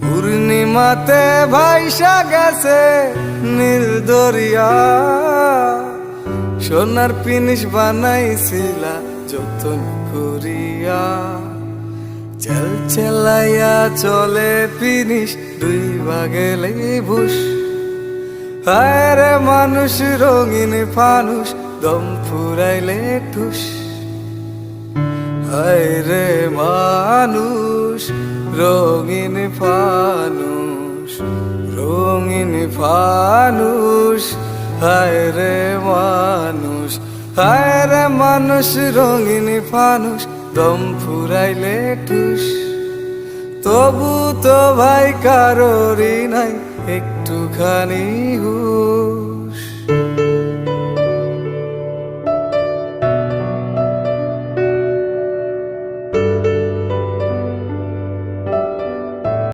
পূর্ণিমাতে ভাইসা গেছে নীল দরিয়া। সোনার পিনিস বানাইছিলা যতন করিয়া। চেল চেলাইয়া চলে পিনিস দুই ভাগেলে ভুষ হায় রে মানুষ, রঙিন ফানুষ, দম ফুরাইলে ঠুস। হায় রে মানুষ। রঙিন ফানুষ রঙিন ফানুষ, হায় রে মানুষ, হায় রে মানুষ, রঙিন ফানুষ, দম ফুরাইলে ঠুস। তবু তো ভাই কারোরই নাই, একটুখানি হুশ।